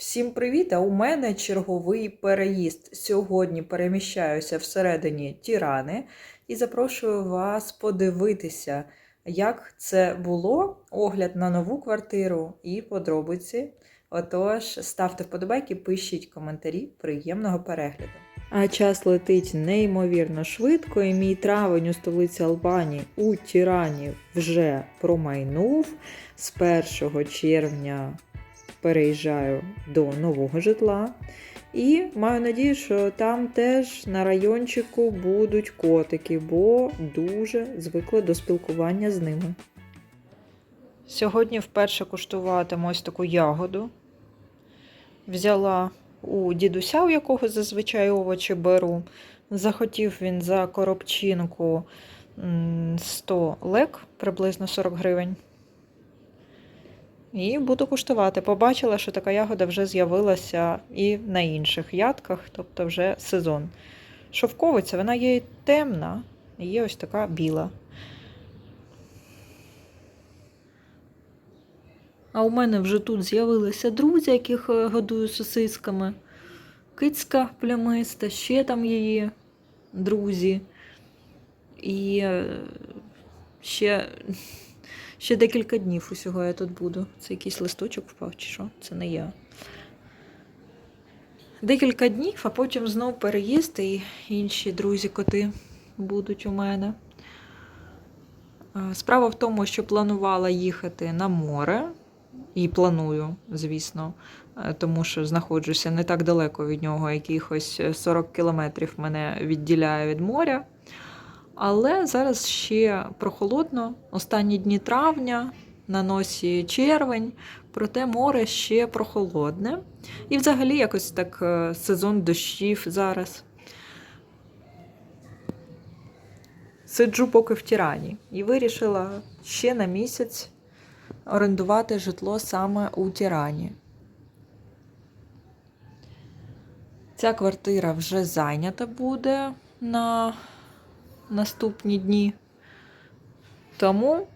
Всім привіт! А у мене черговий переїзд. Сьогодні переміщаюся всередині Тірани і запрошую вас подивитися, як це було, огляд на нову квартиру і подробиці. Отож, ставте вподобайки, пишіть коментарі. Приємного перегляду. А час летить неймовірно швидко, і мій травень у столиці Албанії у Тірані вже промайнув з 1 червня переїжджаю до нового житла. І маю надію, що там теж на райончику будуть котики, бо дуже звикла до спілкування з ними. Сьогодні вперше куштуватиму ось таку ягоду. Взяла у дідуся, у якого зазвичай овочі беру. Захотів він за коробчинку 100 лек, приблизно 40 гривень. І буду куштувати. Побачила, що така ягода вже з'явилася і на інших ядках, тобто вже сезон. Шовковиця, вона є темна, і є ось така біла. А у мене вже тут з'явилися друзі, яких е, годую сосисками. Кицька плямиста, ще там її друзі. І е, ще Ще декілька днів усього я тут буду. Це якийсь листочок впав, чи що? Це не я. Декілька днів, а потім знов переїзд і інші друзі-коти будуть у мене. Е, Справа в тому, що планувала їхати на море, і планую, звісно, е, тому що знаходжуся не так далеко від нього, якихось 40 кілометрів мене відділяє від моря. Але зараз ще прохолодно, останні дні травня, на носі червень, проте море ще прохолодне. І взагалі якось так е, сезон дощів зараз. Сиджу поки в Тірані і вирішила ще на місяць орендувати житло саме у Тірані. Ця квартира вже зайнята буде на наступні дні. Тому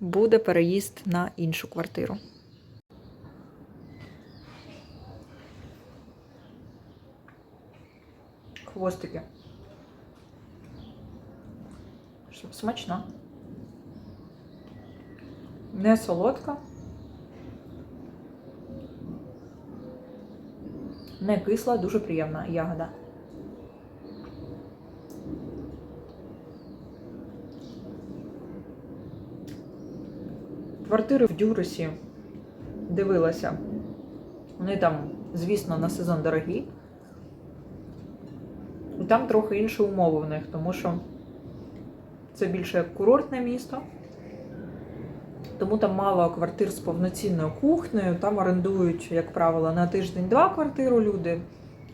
буде переїзд на іншу квартиру. Хвостики. Щоб смачно. Не солодка. Не кисла, дуже приємна ягода. Квартири в Дюрусі дивилася. Вони там, звісно, на сезон дорогі. І там трохи інші умови в них, тому що це більше як курортне місто. Тому там мало квартир з повноцінною кухнею. Там орендують, як правило, на тиждень-два квартиру люди.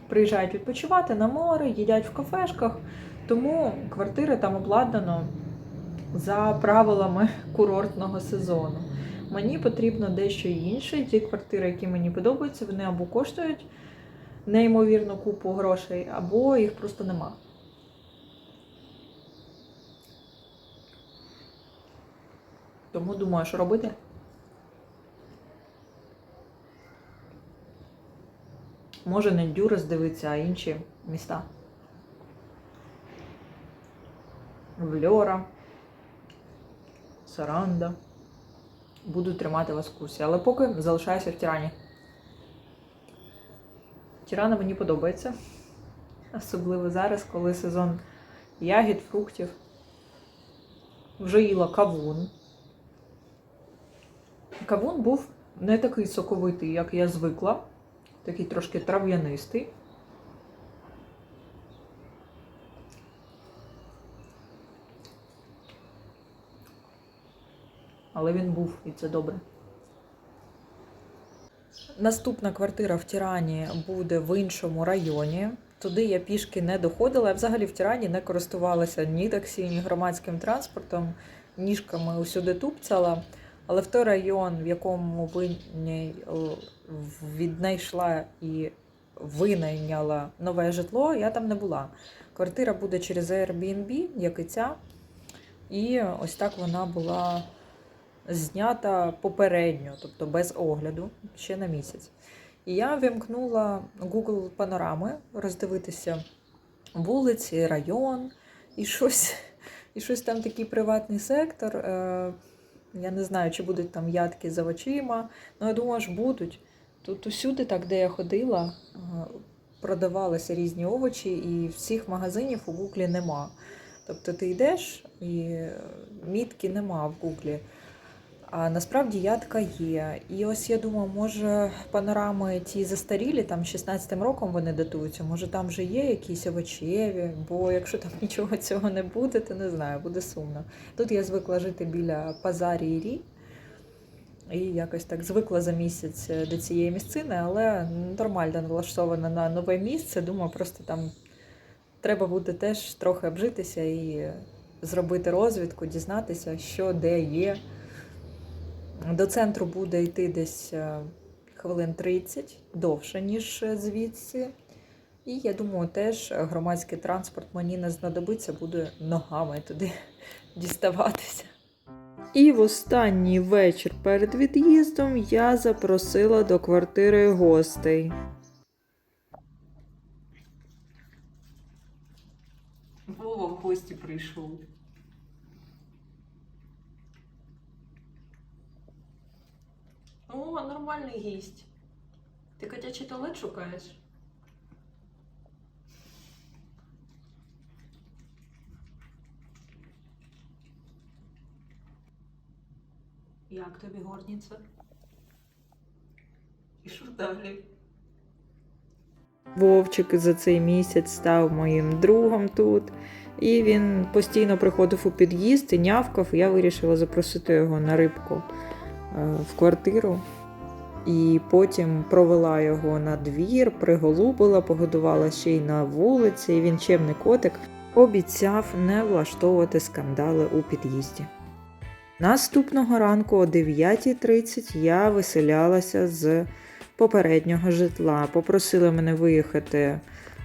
Приїжджають відпочивати на море, їдять в кафешках. Тому квартири там обладнано за правилами курортного сезону. Мені потрібно дещо інше. Ті квартири, які мені подобаються, вони або коштують неймовірну купу грошей, або їх просто нема. Тому думаю, що робити. Може не Дюрес дивитися, а інші міста. Вльора. Саранда. Буду тримати вас в курсі. Але поки залишаюся в Тірані. Тірана мені подобається. Особливо зараз, коли сезон ягід, фруктів. Вже їла кавун. Кавун був не такий соковитий, як я звикла. Такий трошки трав'янистий. Але він був і це добре. Наступна квартира в Тірані буде в іншому районі. Туди я пішки не доходила. Я взагалі в Тірані не користувалася ні таксі, ні громадським транспортом, ніжками усюди тупцяла. Але в той район, в якому віднайшла і винайняла нове житло, я там не була. Квартира буде через Airbnb, як і ця. І ось так вона була знята попередньо, тобто без огляду, ще на місяць. І я вимкнула Google панорами, роздивитися вулиці, район і щось, і щось там такий приватний сектор. Е, я не знаю, чи будуть там ядки за очима. Ну, я думаю, ж будуть. Тут усюди, так, де я ходила, е, продавалися різні овочі, і всіх магазинів у Гуглі нема. Тобто ти йдеш і е, мітки нема в Гуглі. А насправді ядка є. І ось я думаю, може панорами ті застарілі, там 16-м роком вони датуються, може там вже є якісь овочеві, бо якщо там нічого цього не буде, то не знаю, буде сумно. Тут я звикла жити біля Пазарі Рі. І якось так звикла за місяць до цієї місцини, але нормально налаштована на нове місце. Думаю, просто там треба буде теж трохи обжитися і зробити розвідку, дізнатися, що де є. До центру буде йти десь е, хвилин 30, довше, ніж звідси. І я думаю, теж громадський транспорт мені не знадобиться, буде ногами туди діставатися. І в останній вечір перед від'їздом я запросила до квартири гостей. Вова в гості прийшов. О, нормальний гість. Ти котячий туалет шукаєш? Як тобі горниця? І що далі? Вовчик за цей місяць став моїм другом тут. І він постійно приходив у під'їзд і нявкав. Я вирішила запросити його на рибку в квартиру. І потім провела його на двір, приголубила, погодувала ще й на вулиці. І він чемний котик обіцяв не влаштовувати скандали у під'їзді. Наступного ранку о 9.30 я виселялася з попереднього житла. Попросили мене виїхати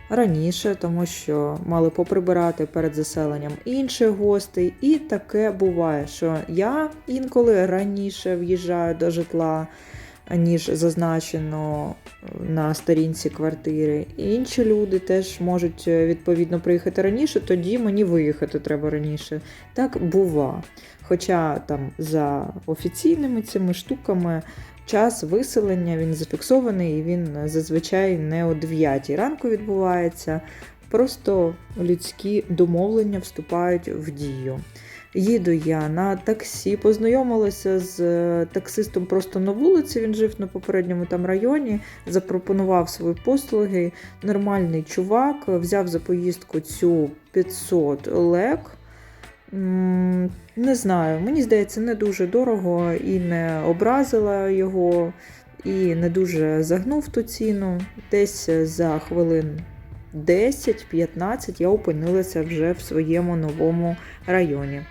раніше, тому що мали поприбирати перед заселенням інших гостей. І таке буває, що я інколи раніше в'їжджаю до житла, ніж зазначено на сторінці квартири. Інші люди теж можуть е, відповідно приїхати раніше, тоді мені виїхати треба раніше. Так бува. Хоча там за офіційними цими штуками час виселення він зафіксований і він зазвичай не о 9 ранку відбувається. Просто людські домовлення вступають в дію. Їду я на таксі, познайомилася з е, таксистом просто на вулиці. Він жив на попередньому там районі, запропонував свої послуги. Нормальний чувак, взяв за поїздку цю 500 лек. Не знаю, мені здається, не дуже дорого і не образила його, і не дуже загнув ту ціну. Десь за хвилин 10-15 я опинилася вже в своєму новому районі.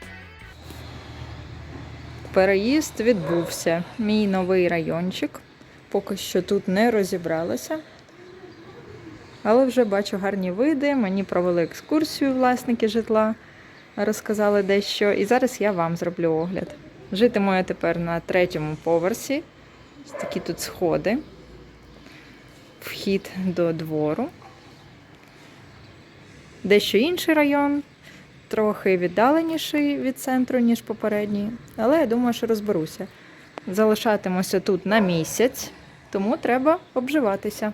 Переїзд відбувся. Мій новий райончик. Поки що тут не розібралася. Але вже бачу гарні види. Мені провели екскурсію власники житла, розказали дещо. І зараз я вам зроблю огляд. Житиму я тепер на третьому поверсі. Такі тут сходи. Вхід до двору. Дещо інший район, трохи віддаленіший від центру, ніж попередній. Але я думаю, що розберуся. Залишатимуся тут на місяць, тому треба обживатися.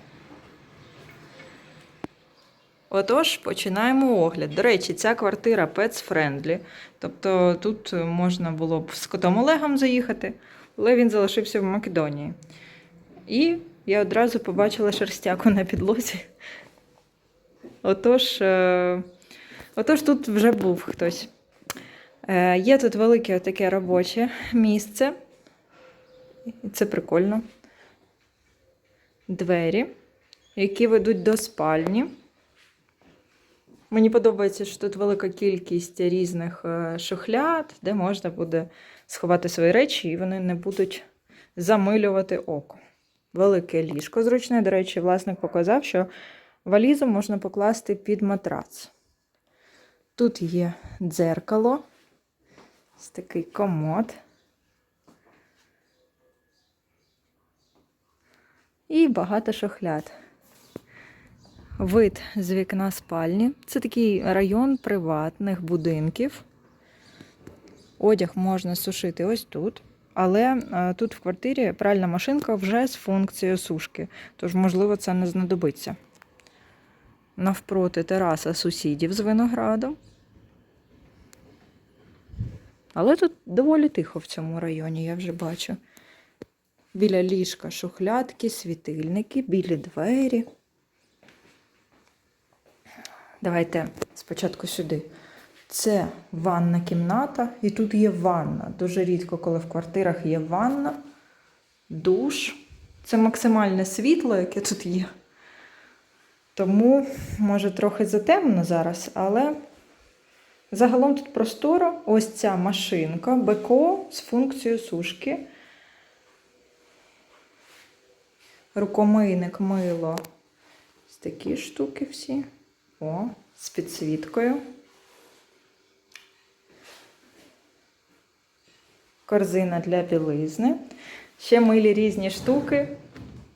Отож, починаємо огляд. До речі, ця квартира pets friendly. Тобто тут можна було б з котом Олегом заїхати, але він залишився в Македонії. І я одразу побачила шерстяку на підлозі. Отож, е, отож тут вже був хтось. Е, Є тут велике таке робоче місце. Це прикольно. Двері, які ведуть до спальні. Мені подобається, що тут велика кількість різних е, шухляд, де можна буде сховати свої речі, і вони не будуть замилювати око. Велике ліжко зручне. До речі, власник показав, що валізу можна покласти під матрац. Тут є дзеркало, ось такий комод. І багато шохляд. Вид з вікна спальні. Це такий район приватних будинків. Одяг можна сушити ось тут. Але е, тут в квартирі пральна машинка вже з функцією сушки, тож, можливо, це не знадобиться. Навпроти тераса сусідів з виноградом. Але тут доволі тихо в цьому районі, я вже бачу. Біля ліжка шухлядки, світильники, білі двері. Давайте спочатку сюди. Це ванна кімната, і тут є ванна. Дуже рідко, коли в квартирах є ванна, душ. Це максимальне світло, яке тут є. Тому, може, трохи затемно зараз, але загалом тут просторо. Ось ця машинка БКО з функцією сушки. Рукомийник мило. Ось такі штуки всі. О, з підсвіткою. Корзина для білизни. Ще милі різні штуки.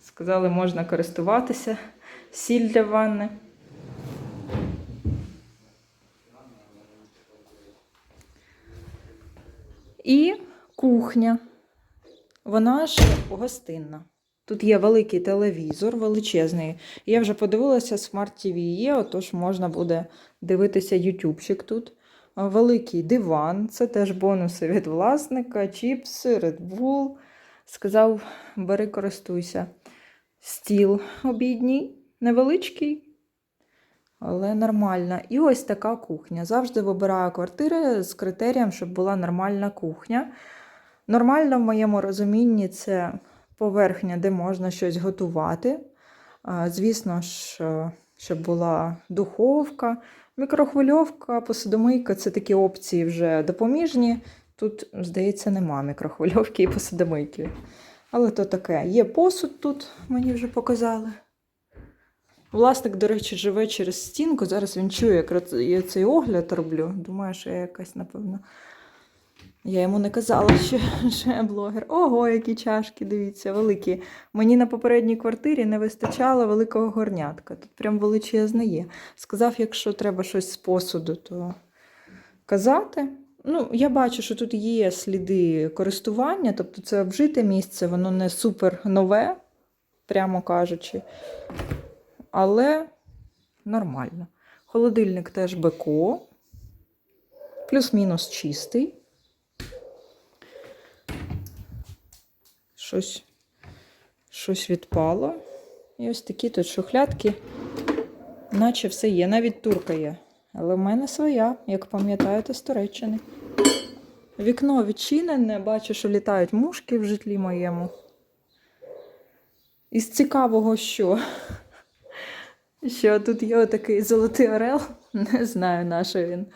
Сказали, можна користуватися. Сіль для ванни. І кухня. Вона ж гостинна. Тут є великий телевізор, величезний. Я вже подивилася, Smart TV є, отож можна буде дивитися ютубчик тут. Великий диван, це теж бонуси від власника, чіпси, Red Bull. Сказав, бери, користуйся. Стіл обідній, невеличкий, але нормальна. І ось така кухня. Завжди вибираю квартири з критерієм, щоб була нормальна кухня. Нормально в моєму розумінні це поверхня, де можна щось готувати. Звісно ж, е, щоб була духовка, мікрохвильовка, посудомийка це такі опції вже допоміжні. Тут, здається, нема мікрохвильовки і посудомийки. Але то таке. Є посуд тут, мені вже показали. Власник, до речі, живе через стінку. Зараз він чує, як я цей огляд роблю. Думаю, що я якась, напевно. Я йому не казала, що, що я блогер. Ого, які чашки, дивіться, великі. Мені на попередній квартирі не вистачало великого горнятка. Тут прям величезне є. Сказав, якщо треба щось з посуду, то казати. Ну, я бачу, що тут є сліди користування, тобто це обжите місце, воно не супер нове, прямо кажучи. Але нормально. Холодильник теж БКО, плюс-мінус чистий. Щось, щось відпало. І ось такі тут шухлядки, наче все є. Навіть турка є. Але в мене своя, як пам'ятаєте, з Туреччини. Вікно відчинене, бачу, що літають мушки в житлі моєму. Із цікавого, що? Що тут є отакий золотий орел, не знаю, на що він.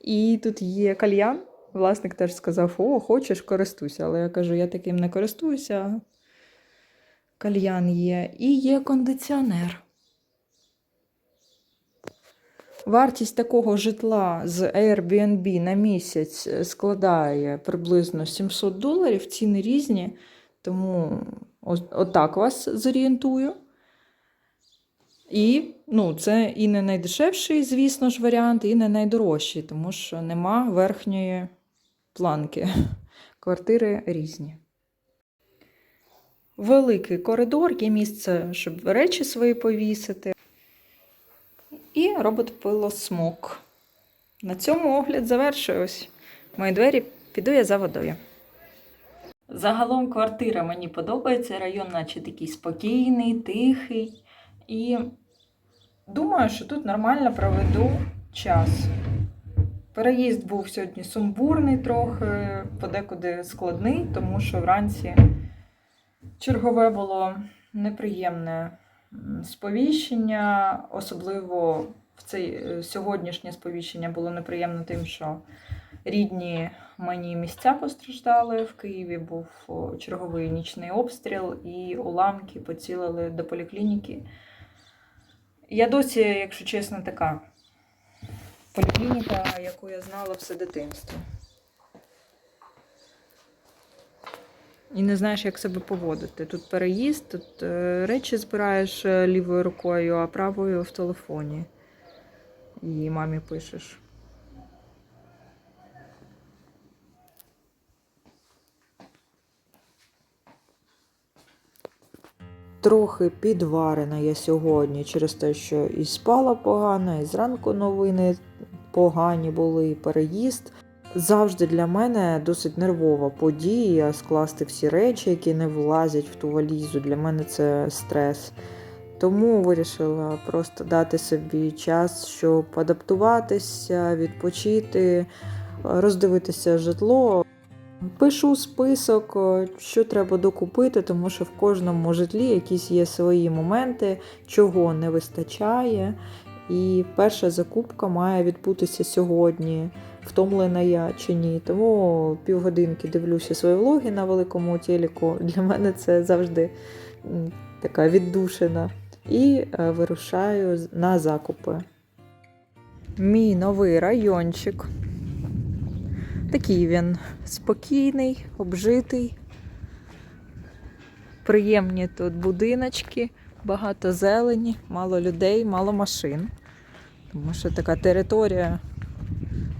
І тут є кальян. Власник теж сказав: О, хочеш, користуйся. Але я кажу, я таким не користуюся. Кальян є. І є кондиціонер. Вартість такого житла з Airbnb на місяць складає приблизно 700 доларів. Ціни різні, тому отак вас зорієнтую. І ну, це і не найдешевший, звісно ж, варіант, і не найдорожчий, тому що нема верхньої планки. Квартири різні. Великий коридор, є місце, щоб речі свої повісити. І робот пилосмок. На цьому огляд завершуюсь. Мої двері піду я за водою. Загалом квартира мені подобається. Район, наче такий спокійний, тихий. І думаю, що тут нормально проведу час. Переїзд був сьогодні сумбурний трохи, подекуди складний, тому що вранці чергове було неприємне сповіщення, особливо в цей е, сьогоднішнє сповіщення було неприємно тим, що рідні мені місця постраждали. В Києві був черговий нічний обстріл, і уламки поцілили до поліклініки. Я досі, якщо чесно, така поліклініка, яку я знала все дитинство. і не знаєш, як себе поводити. Тут переїзд, тут е, речі збираєш е, лівою рукою, а правою в телефоні. І мамі пишеш. Трохи підварена я сьогодні через те, що і спала погано, і зранку новини погані були, і переїзд. Завжди для мене досить нервова подія скласти всі речі, які не влазять в ту валізу. Для мене це стрес. Тому вирішила просто дати собі час, щоб адаптуватися, відпочити, роздивитися житло. Пишу список, е, що треба докупити, тому що в кожному житлі якісь є свої моменти, чого не вистачає. І перша закупка має відбутися сьогодні, втомлена я чи ні. Тому півгодинки дивлюся свої влоги на великому телеку. Для мене це завжди така віддушина. І е, вирушаю на закупи. Мій новий райончик. Такий він спокійний, обжитий. Приємні тут будиночки, багато зелені, мало людей, мало машин. Тому що така територія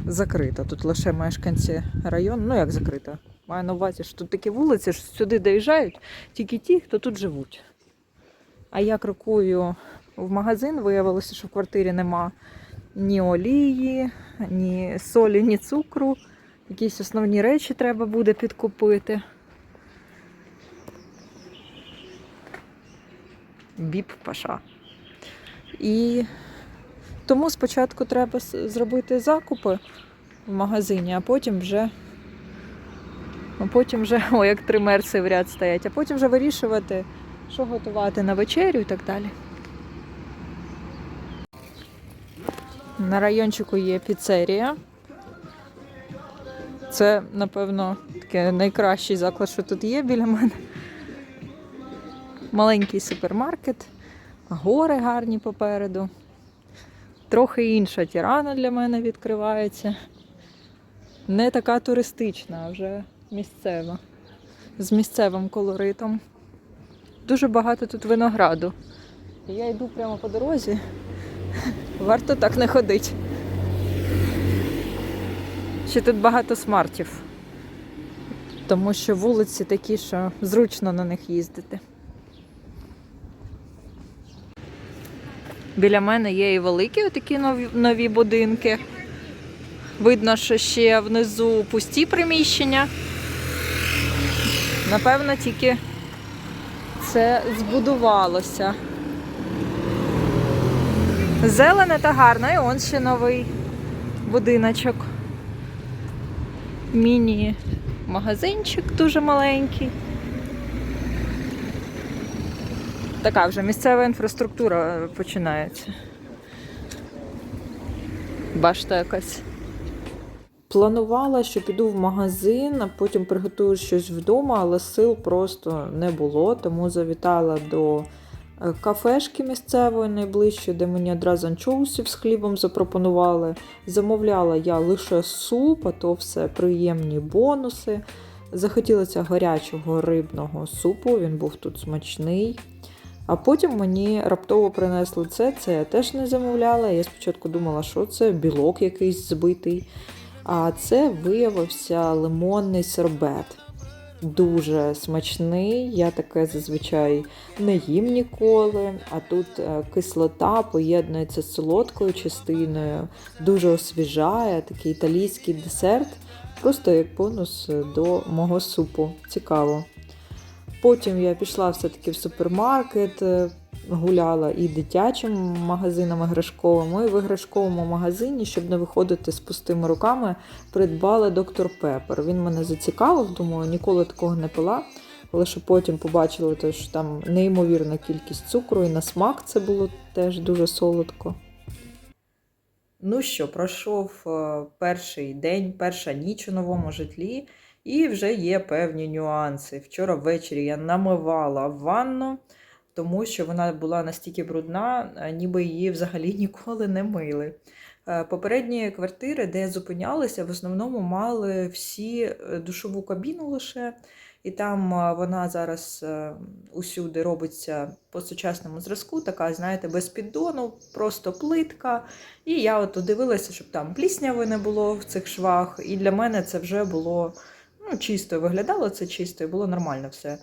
закрита. Тут лише мешканці району. Ну як закрита? Маю на увазі, що тут такі вулиці, що сюди доїжджають тільки ті, хто тут живуть. А я крокую в магазин, виявилося, що в квартирі нема ні олії, ні солі, ні цукру. Якісь основні речі треба буде підкупити. Біп паша. І тому спочатку треба зробити закупи в магазині, а потім вже. А потім вже, о, як три мерси в ряд стоять, а потім вже вирішувати, що готувати на вечерю і так далі. На райончику є піцерія. Це, напевно, такий найкращий заклад, що тут є біля мене. Маленький супермаркет, гори гарні попереду. Трохи інша тірана для мене відкривається. Не така туристична, а вже місцева. З місцевим колоритом. Дуже багато тут винограду. Я йду прямо по дорозі. Варто так не ходити. Ще тут багато смартів, тому що вулиці такі, що зручно на них їздити. Біля мене є і великі такі нові, нові будинки. Видно, що ще внизу пусті приміщення. Напевно, тільки це збудувалося. Зелене та гарно, і он ще новий будиночок. Міні-магазинчик дуже маленький. Така вже місцева інфраструктура е, починається. Башта якась. Планувала, що піду в магазин, а потім приготую щось вдома, але сил просто не було, тому завітала до кафешки місцевої найближчої, де мені одразу анчоусів з хлібом запропонували. Замовляла я лише суп, а то все приємні бонуси. Захотілося гарячого рибного супу, він був тут смачний. А потім мені раптово принесли це, це я теж не замовляла. Я спочатку думала, що це білок якийсь збитий. А це виявився лимонний сербет. Дуже смачний. Я таке зазвичай не їм ніколи. А тут е, кислота поєднується з солодкою частиною, дуже освіжає, такий італійський десерт. Просто як бонус до мого супу. Цікаво. Потім я пішла все-таки в супермаркет, е, гуляла і дитячим магазином іграшковим, і в іграшковому магазині, щоб не виходити з пустими руками, придбала доктор Пепер. Він мене зацікавив, думаю, ніколи такого не пила. Що потім побачила, то, що там неймовірна кількість цукру, і на смак це було теж дуже солодко. Ну що, пройшов е, перший день, перша ніч у новому житлі, і вже є певні нюанси. Вчора ввечері я намивала ванну, тому що вона була настільки брудна, е, ніби її взагалі ніколи не мили. Е, Попередні квартири, де зупинялися, в основному мали всі е, душову кабіну лише і там вона зараз усюди робиться по сучасному зразку, така, знаєте, без піддону, просто плитка. І я от дивилася, щоб там плісняви не було в цих швах. І для мене це вже було ну, чисто виглядало це чисто, і було нормально все.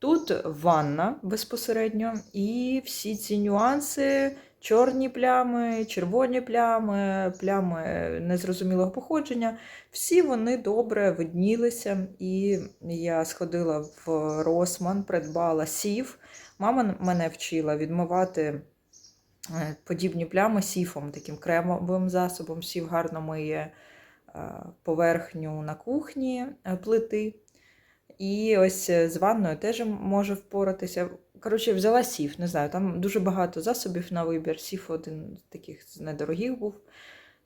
Тут ванна безпосередньо, і всі ці нюанси, чорні плями, червоні плями, плями незрозумілого походження, всі вони добре виднілися. І я сходила в Росман, придбала сів. Мама мене вчила відмивати е, подібні плями сіфом, таким кремовим засобом. Сів гарно миє е, поверхню на кухні е, плити. І ось е, з ванною теж може впоратися. Коротше, взяла сіф, не знаю, там дуже багато засобів на вибір. Сіф один з таких з недорогих був.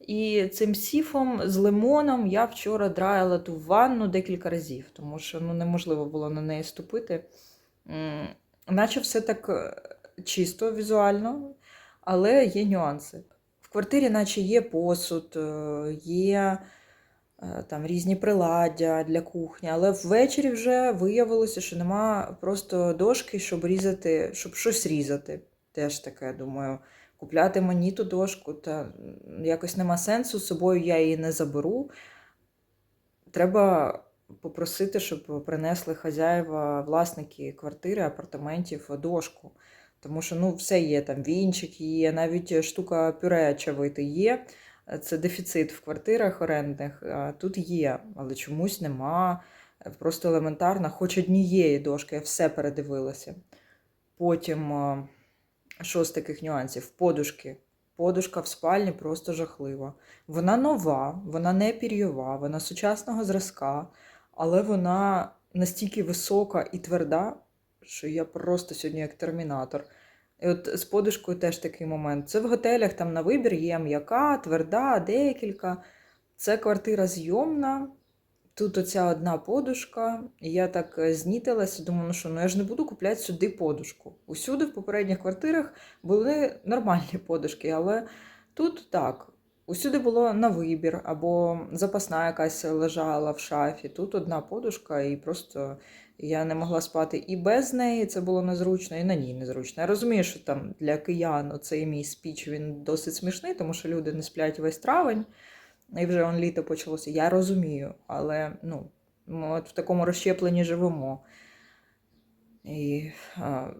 І цим сіфом з лимоном я вчора драяла ту ванну декілька разів, тому що ну, неможливо було на неї ступити. Наче все так е, чисто візуально, але є нюанси. В квартирі, наче є посуд, е, є там різні приладдя для кухні, але ввечері вже виявилося, що нема просто дошки, щоб різати, щоб щось різати. Теж таке, думаю, купляти мені ту дошку, та якось нема сенсу, з собою я її не заберу. Треба попросити, щоб принесли хазяїва, власники квартири, апартаментів дошку. Тому що ну, все є, там вінчик є, навіть штука пюре чавити є. Це дефіцит в квартирах орендних. а Тут є, але чомусь нема. Просто елементарно, хоч однієї дошки, я все передивилася. Потім, що з таких нюансів? Подушки. Подушка в спальні просто жахлива. Вона нова, вона не пір'єва, вона сучасного зразка, але вона настільки висока і тверда, що я просто сьогодні як термінатор. І от з подушкою теж такий момент. Це в готелях там на вибір є м'яка, тверда, декілька. Це квартира зйомна. Тут оця одна подушка, і я так е, знітилася, думаю, ну що, ну я ж не буду купляти сюди подушку. Усюди в попередніх квартирах були нормальні подушки, але тут так. Усюди було на вибір, або запасна якась лежала в шафі. Тут одна подушка, і просто я не могла спати і без неї, це було незручно, і на ній незручно. Я розумію, що там для киян цей мій спіч він досить смішний, тому що люди не сплять весь травень, і вже он літо почалося. Я розумію, але ну, ми от в такому розщепленні живемо. І, а,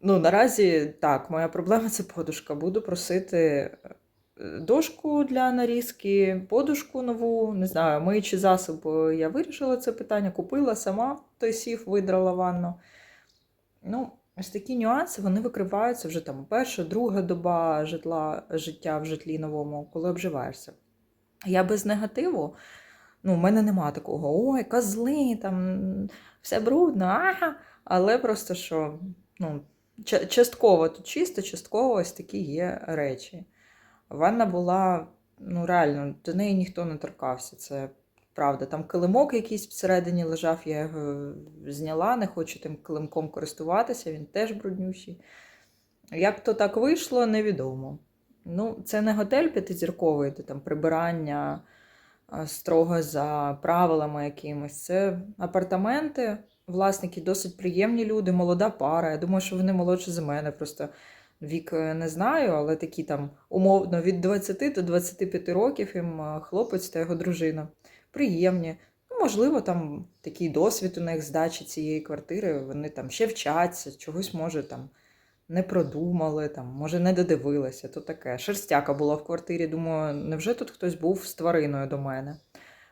ну, наразі так, моя проблема це подушка. Буду просити е, дошку для нарізки, подушку нову, не знаю, миючий засоб. е, Я вирішила це питання, купила сама той сів, видрала ванну. Ну, ось такі нюанси вони викриваються вже там перша, друга доба житла, життя в житлі новому, коли обживаєшся. Я без негативу. Ну, в мене нема такого, ой, козли, там все брудно, ага. Але просто що, ну, частково тут чисто, частково ось такі є речі. Ванна була, ну реально, до неї ніхто не торкався. Це правда. Там килимок якийсь всередині лежав, я його зняла, не хочу тим килимком користуватися, він теж бруднющий. Як то так вийшло, невідомо. Ну, це не готель п'ятизірковий, де там прибирання строго за правилами якимось. Це апартаменти, власники досить приємні люди, молода пара. Я думаю, що вони молодші за мене. Просто вік е, не знаю, але такі там умовно від 20 до 25 років їм е, хлопець та його дружина. Приємні. Ну, можливо, там такий досвід у них здачі цієї квартири, вони там ще вчаться, чогось може там не продумали, там, може, не додивилися, то таке. Шерстяка була в квартирі. Думаю, невже тут хтось був з твариною до мене?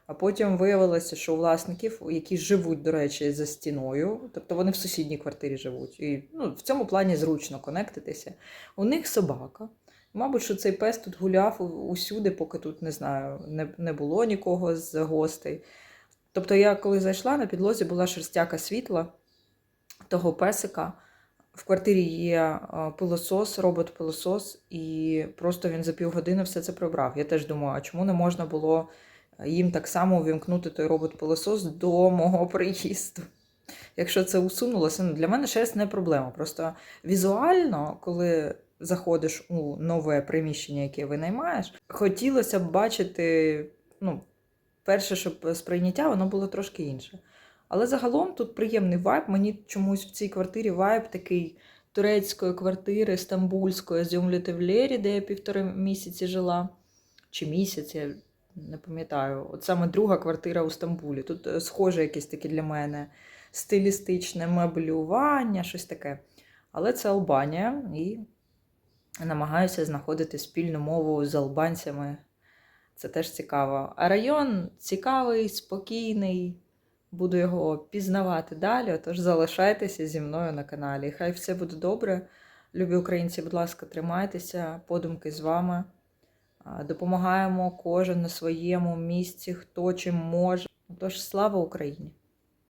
А потім виявилося, що у власників, які живуть, до речі, за стіною, тобто вони в сусідній квартирі живуть, і ну, в цьому плані зручно конектитися. У них собака. Мабуть, що цей пес тут гуляв усюди, поки тут не знаю, не, не було нікого з гостей. Тобто, я коли зайшла, на підлозі була шерстяка світла того песика. В квартирі є е, пилосос, робот-пилосос, і просто він за півгодини все це прибрав. Я теж думаю, а чому не можна було їм так само увімкнути той робот-пилосос до мого приїзду? Якщо це усунулося, ну для мене шерсть не проблема. Просто візуально, коли заходиш у нове приміщення, яке винаймаєш, хотілося б бачити, ну, перше, щоб сприйняття воно було трошки інше. Але загалом тут приємний вайб. Мені чомусь в цій квартирі вайб такий турецької квартири стамбульської з Юмлітевлєрі, де я півтори місяці жила. Чи місяць, я не пам'ятаю. От саме друга квартира у Стамбулі. Тут е, схоже якесь таке для мене стилістичне меблювання, щось таке. Але це Албанія, і намагаюся знаходити спільну мову з албанцями. Це теж цікаво. А район цікавий, спокійний. Буду його пізнавати далі. Тож залишайтеся зі мною на каналі. Хай все буде добре. Любі українці, будь ласка, тримайтеся, подумки з вами. Допомагаємо кожен на своєму місці, хто чим може. Тож слава Україні!